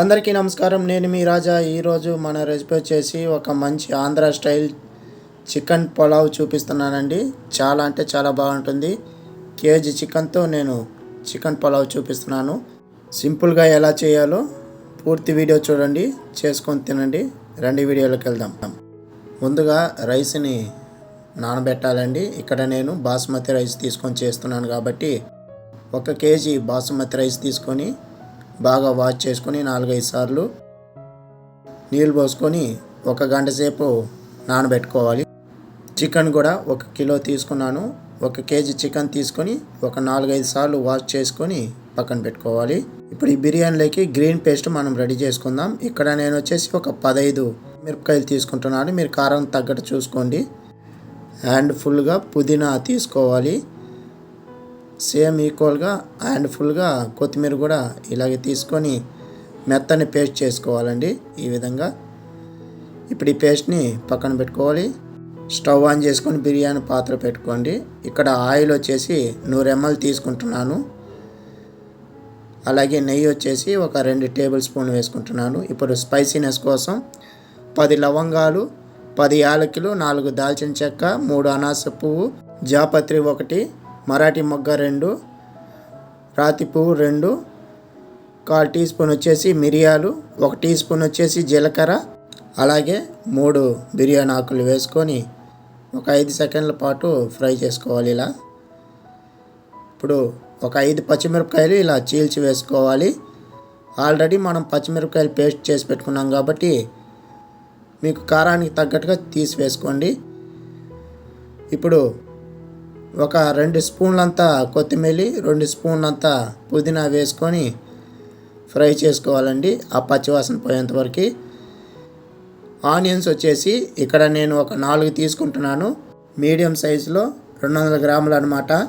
అందరికీ నమస్కారం. నేను మీ రాజా. ఈరోజు మన రెసిపీ వచ్చేసి ఒక మంచి ఆంధ్ర స్టైల్ చికెన్ పులావ్ చూపిస్తున్నానండి. చాలా అంటే చాలా బాగుంటుంది. కేజీ చికెన్తో నేను చికెన్ పులావ్ చూపిస్తున్నాను. సింపుల్గా ఎలా చేయాలో పూర్తి వీడియో చూడండి. చేసుకొని తినండి. రెండు వీడియోలోకి వెళ్దాం. ముందుగా రైస్ని నానబెట్టాలండి. ఇక్కడ నేను బాస్మతి రైస్ తీసుకొని చేస్తున్నాను కాబట్టి ఒక కేజీ బాసుమతి రైస్ తీసుకొని బాగా వాష్ చేసుకొని నాలుగైదు సార్లు నీళ్ళు పోసుకొని ఒక గంట సేపు నానబెట్టుకోవాలి. చికెన్ కూడా ఒక కిలో తీసుకున్నాను. ఒక కేజీ చికెన్ తీసుకొని ఒక నాలుగైదు సార్లు వాష్ చేసుకొని పక్కన పెట్టుకోవాలి. ఇప్పుడు ఈ బిర్యానీలోకి గ్రీన్ పేస్ట్ మనం రెడీ చేసుకుందాం. ఇక్కడ నేను వచ్చేసి ఒక పదహైదు మిరపకాయలు తీసుకుంటున్నాను. మీరు కారం తగ్గట్టు చూసుకోండి. హ్యాండ్ ఫుల్గా పుదీనా తీసుకోవాలి. సేమ్ ఈక్వల్గా అండ్ ఫుల్గా కొత్తిమీర కూడా ఇలాగే తీసుకొని మెత్తని పేస్ట్ చేసుకోవాలండి ఈ విధంగా. ఇప్పుడు ఈ పేస్ట్ని పక్కన పెట్టుకోవాలి. స్టవ్ ఆన్ చేసుకొని బిర్యానీ పాత్ర పెట్టుకోండి. ఇక్కడ ఆయిల్ వచ్చేసి నూరు ఎంఎల్ తీసుకుంటున్నాను. అలాగే నెయ్యి వచ్చేసి ఒక రెండు టేబుల్ స్పూన్ వేసుకుంటున్నాను. ఇప్పుడు స్పైసీనెస్ కోసం పది లవంగాలు పది యాలకులు నాలుగు దాల్చిన చెక్క మూడు అనాస పువ్వు జాపత్రి ఒకటి మరాఠీ మొగ్గ రెండు రాతి పువ్వు రెండు కాల్ టీ స్పూన్ వచ్చేసి మిరియాలు ఒక టీ స్పూన్ వచ్చేసి జీలకర్ర అలాగే మూడు బిర్యానీ ఆకులు వేసుకొని ఒక ఐదు సెకండ్ల పాటు ఫ్రై చేసుకోవాలి ఇలా. ఇప్పుడు ఒక ఐదు పచ్చిమిరపకాయలు ఇలా చీల్చి వేసుకోవాలి. ఆల్రెడీ మనం పచ్చిమిరపకాయలు పేస్ట్ చేసి పెట్టుకున్నాం కాబట్టి మీకు కారానికి తగ్గట్టుగా తీసి వేసుకోండి. ఇప్పుడు ఒక రెండు స్పూన్లంతా కొత్తిమీర రెండు స్పూన్లంతా పుదీనా వేసుకొని ఫ్రై చేసుకోవాలండి ఆ పచ్చివాసన పోయేంతవరకు ఆనియన్స్ వచ్చేసి ఇక్కడ నేను ఒక నాలుగు తీసుకుంటున్నాను. మీడియం సైజులో రెండు వందల గ్రాములు అనమాట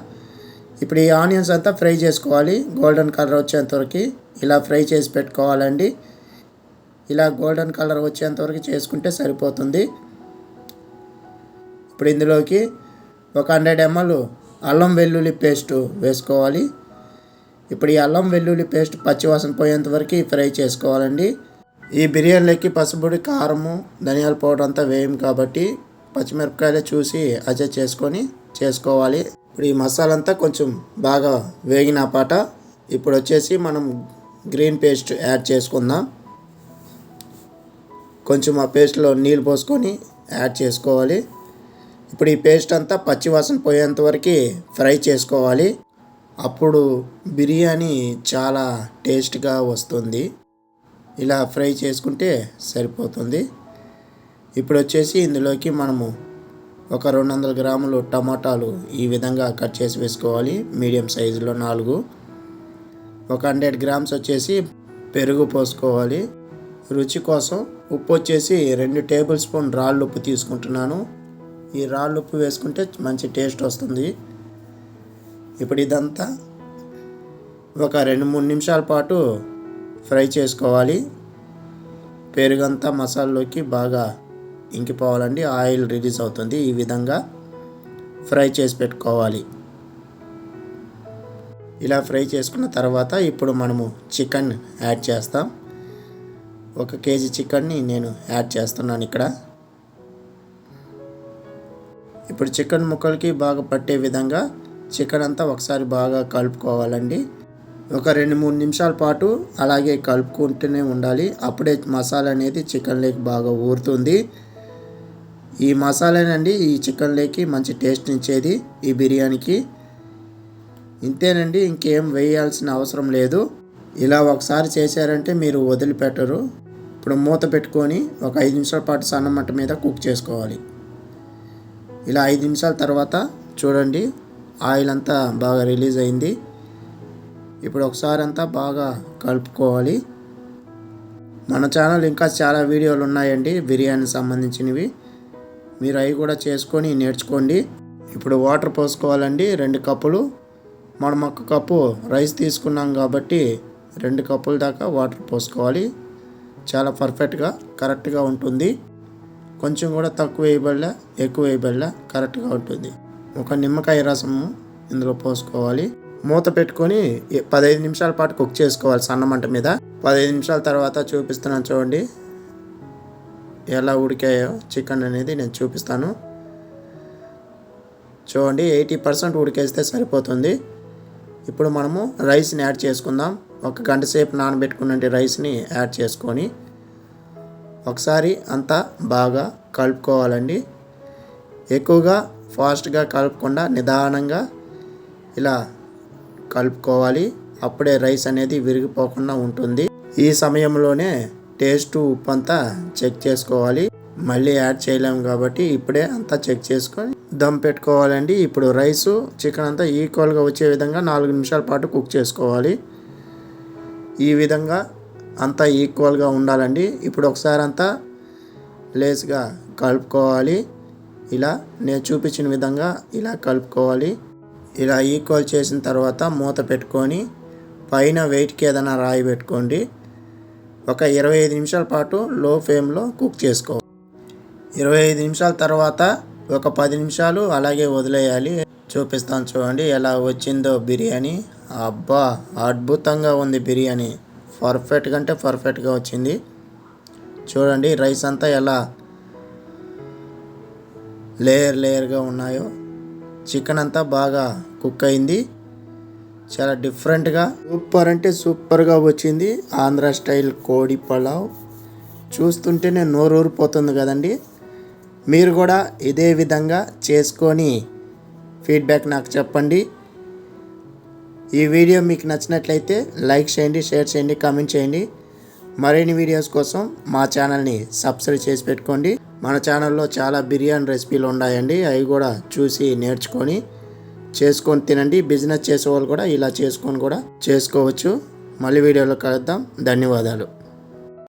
ఇప్పుడు ఈ ఆనియన్స్ అంతా ఫ్రై చేసుకోవాలి. గోల్డెన్ కలర్ వచ్చేంత వరకు ఇలా ఫ్రై చేసి పెట్టుకోవాలండి. ఇలా గోల్డెన్ కలర్ వచ్చేంతవరకు చేసుకుంటే సరిపోతుంది. ఇప్పుడు ఇందులోకి ఒక హండ్రెడ్ ఎంఎల్ అల్లం వెల్లుల్లి పేస్ట్ వేసుకోవాలి. ఇప్పుడు ఈ అల్లం వెల్లుల్లి పేస్ట్ పచ్చివాసన పోయేంత వరకు ఫ్రై చేసుకోవాలండి. ఈ బిర్యానీలోకి పసుపుడి కారము ధనియాల పౌడర్ అంతా వేయం కాబట్టి పచ్చిమిరపకాయలు చూసి అడ్జస్ట్ చేసుకొని చేసుకోవాలి. ఇప్పుడు ఈ మసాలా అంతా కొంచెం బాగా వేగిన పాట. ఇప్పుడు వచ్చేసి మనం గ్రీన్ పేస్ట్ యాడ్ చేసుకుందాం. కొంచెం ఆ పేస్ట్లో నీళ్ళు పోసుకొని యాడ్ చేసుకోవాలి. ఇప్పుడు ఈ పేస్ట్ అంతా పచ్చివాసన పోయేంత వరకు ఫ్రై చేసుకోవాలి. అప్పుడు బిర్యానీ చాలా టేస్ట్గా వస్తుంది. ఇలా ఫ్రై చేసుకుంటే సరిపోతుంది. ఇప్పుడు వచ్చేసి ఇందులోకి మనము ఒక రెండు వందల గ్రాములు టమాటాలు ఈ విధంగా కట్ చేసి వేసుకోవాలి. మీడియం సైజులో నాలుగు. ఒక హండ్రెడ్ గ్రామ్స్ వచ్చేసి పెరుగు పోసుకోవాలి. రుచి కోసం ఉప్పు వచ్చేసి రెండు టేబుల్ స్పూన్ రాళ్ళు ఉప్పు తీసుకుంటున్నాను. ఈ రాళ్ళు ఉప్పు వేసుకుంటే మంచి టేస్ట్ వస్తుంది. ఇప్పుడు ఇదంతా ఒక రెండు మూడు నిమిషాల పాటు ఫ్రై చేసుకోవాలి. పెరుగంతా మసాలాలోకి బాగా ఇంకిపోవాలండి. ఆయిల్ రిలీజ్ అవుతుంది. ఈ విధంగా ఫ్రై చేసి పెట్టుకోవాలి. ఇలా ఫ్రై చేసుకున్న తర్వాత ఇప్పుడు మనము చికెన్ యాడ్ చేస్తాం. ఒక కేజీ చికెన్ని నేను యాడ్ చేస్తున్నాను ఇక్కడ. ఇప్పుడు చికెన్ ముక్కలకి బాగా పట్టే విధంగా చికెన్ అంతా ఒకసారి బాగా కలుపుకోవాలండి. ఒక రెండు మూడు నిమిషాల పాటు అలాగే కలుపుకుంటూనే ఉండాలి. అప్పుడే మసాలా అనేది చికెన్లోకి బాగా ఊరుతుంది. ఈ మసాలానండి ఈ చికెన్లోకి మంచి టేస్ట్ ఇచ్చేది ఈ బిర్యానీకి. ఇంతేనండి ఇంకేం వేయాల్సిన అవసరం లేదు. ఇలా ఒకసారి చేశారంటే మీరు వదిలిపెట్టరు. ఇప్పుడు మూత పెట్టుకొని ఒక ఐదు నిమిషాల పాటు సన్న మంట మీద కుక్ చేసుకోవాలి. ఇలా ఐదు నిమిషాల తర్వాత చూడండి ఆయిల్ అంతా బాగా రిలీజ్ అయింది. ఇప్పుడు ఒకసారి అంతా బాగా కలుపుకోవాలి. మన ఛానల్ ఇంకా చాలా వీడియోలు ఉన్నాయండి బిర్యానీ సంబంధించినవి. మీరు అవి కూడా చేసుకొని నేర్చుకోండి. ఇప్పుడు వాటర్ పోసుకోవాలండి రెండు కప్పులు. మనం ఒక కప్పు రైస్ తీసుకున్నాం కాబట్టి రెండు కప్పుల దాకా వాటర్ పోసుకోవాలి. చాలా పర్ఫెక్ట్గా కరెక్ట్గా ఉంటుంది. కొంచెం కూడా తక్కువ వేయబడలే ఎక్కువ వేయబడలే కరెక్ట్గా ఉంటుంది. ఒక నిమ్మకాయ రసము ఇందులో పోసుకోవాలి. మూత పెట్టుకొని పదహైదు నిమిషాల పాటు కుక్ చేసుకోవాలి సన్నమంట మీద. పదహైదు నిమిషాల తర్వాత చూపిస్తున్నాను చూడండి. ఎలా ఉడికాయో చికెన్ అనేది నేను చూపిస్తాను. చూడండి ఎయిటీ పర్సెంట్ ఉడికేస్తే సరిపోతుంది. ఇప్పుడు మనము రైస్ని యాడ్ చేసుకుందాం. ఒక గంట సేపు నానబెట్టుకున్న రైస్ని యాడ్ చేసుకొని ఒకసారి అంతా బాగా కలుపుకోవాలండి. ఎక్కువగా ఫాస్ట్గా కలపకుండా నిదానంగా ఇలా కలుపుకోవాలి. అప్పుడే రైస్ అనేది విరిగిపోకుండా ఉంటుంది. ఈ సమయంలోనే టేస్ట్ ఉప్పు అంతా చెక్ చేసుకోవాలి. మళ్ళీ యాడ్ చేయలేము కాబట్టి ఇప్పుడే అంతా చెక్ చేసుకొని దమ్ పెట్టుకోవాలండి. ఇప్పుడు రైసు చికెన్ అంతా ఈక్వల్గా వచ్చే విధంగా నాలుగు నిమిషాల పాటు కుక్ చేసుకోవాలి. ఈ విధంగా అంతా ఈక్వల్గా ఉండాలండి. ఇప్పుడు ఒకసారి అంతా లేస్గా కలుపుకోవాలి. ఇలా నేను చూపించిన విధంగా ఇలా కలుపుకోవాలి. ఇలా ఈక్వల్ చేసిన తర్వాత మూత పెట్టుకొని పైన వెయిట్కి ఏదైనా రాయి పెట్టుకోండి. ఒక ఇరవై ఐదు నిమిషాల పాటు లో ఫ్లేమ్లో కుక్ చేసుకో. ఇరవై ఐదు నిమిషాల తర్వాత ఒక పది నిమిషాలు అలాగే వదిలేయాలి. చూపిస్తాను చూడండి ఎలా వచ్చిందో బిర్యానీ. అబ్బా అద్భుతంగా ఉంది బిర్యానీ. పర్ఫెక్ట్గా అంటే పర్ఫెక్ట్గా వచ్చింది. చూడండి రైస్ అంతా ఎలా లేయర్ లేయర్గా ఉన్నాయో. చికెన్ అంతా బాగా కుక్ అయింది. చాలా డిఫరెంట్గా సూపర్ అంటే సూపర్గా వచ్చింది. ఆంధ్ర స్టైల్ కోడి పలావ్. చూస్తుంటేనే నోరూరిపోతుంది కదండి. మీరు కూడా ఇదే విధంగా చేసుకొని ఫీడ్బ్యాక్ నాకు చెప్పండి. ఈ వీడియో మీకు నచ్చినట్లయితే లైక్ చేయండి షేర్ చేయండి కామెంట్ చేయండి. మరిన్ని వీడియోస్ కోసం మా ఛానల్ని సబ్స్క్రైబ్ చేసి పెట్టుకోండి. మన ఛానల్లో చాలా బిర్యానీ రెసిపీలు ఉన్నాయండి. అవి కూడా చూసి నేర్చుకొని చేసుకొని తినండి. బిజినెస్ చేసే వాళ్ళు కూడా ఇలా చేసుకొని కూడా చేసుకోవచ్చు. మళ్ళీ వీడియోలో కలుద్దాం. ధన్యవాదాలు.